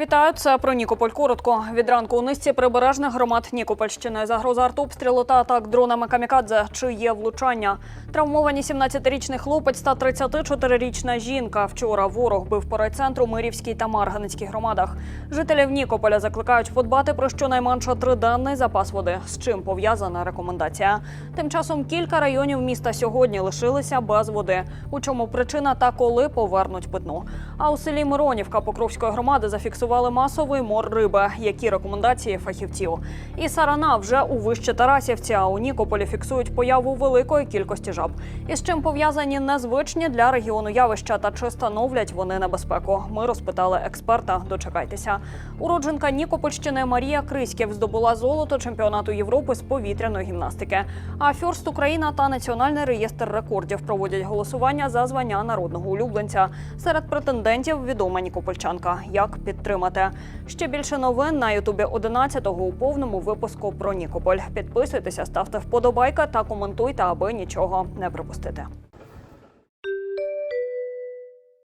Вітаю, це про Нікополь. Коротко. Від ранку у низці прибережних громад Нікопольщини. Загроза артобстрілу та атак дронами камікадзе. Чи є влучання? Травмовані 17-річний хлопець та 34-річна жінка. Вчора ворог бив по райцентру Мирівській та Марганецькій громадах. Жителів Нікополя закликають подбати про щонайменше триденний запас води. З чим пов'язана рекомендація? Тим часом кілька районів міста сьогодні лишилися без води. У чому причина та коли повернуть питну? А у селі Миронівка Покровської громади зафіксували масовий мор риби. Які рекомендації фахівців? І сарана вже у вище Тарасівці, а у Нікополі фіксують появу великої кількості жаб. І з чим пов'язані незвичні для регіону явища та чи становлять вони небезпеку? Ми розпитали експерта. Дочекайтеся. Уродженка Нікопольщини Марія Криськів здобула золото чемпіонату Європи з повітряної гімнастики. А Фьорст Україна та Національний реєстр рекордів проводять голосування за звання народного улюбленця. Серед претендентів відома Нікопольчанка. Як підтримати? Ще більше новин на Ютубі 11-го у повному випуску про Нікополь. Підписуйтеся, ставте вподобайка та коментуйте, аби нічого не пропустити.